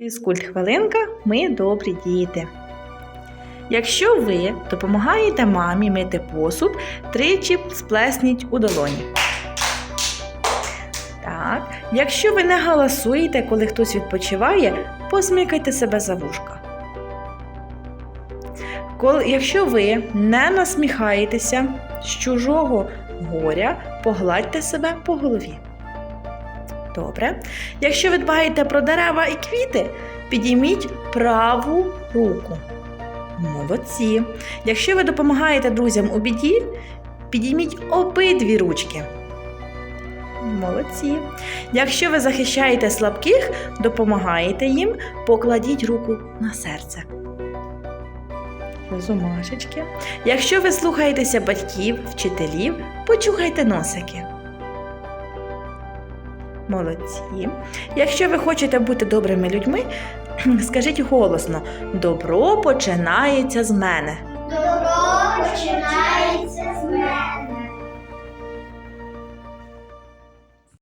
Фізкульт хвилинка ми добрі діти. Якщо ви допомагаєте мамі мити посуд, тричі сплесніть у долоні. Так. Якщо ви не галасуєте, коли хтось відпочиває, посмикайте себе за вушка. Якщо ви не насміхаєтеся з чужого горя, погладьте себе по голові. Добре. Якщо ви дбаєте про дерева і квіти, підійміть праву руку. Молодці. Якщо ви допомагаєте друзям у біді, підійміть обидві ручки. Молодці. Якщо ви захищаєте слабких, допомагаєте їм, покладіть руку на серце. Розумашечки. Якщо ви слухаєтеся батьків, вчителів, почухайте носики. Молодці. Якщо ви хочете бути добрими людьми, скажіть голосно: добро починається з мене. Добро починається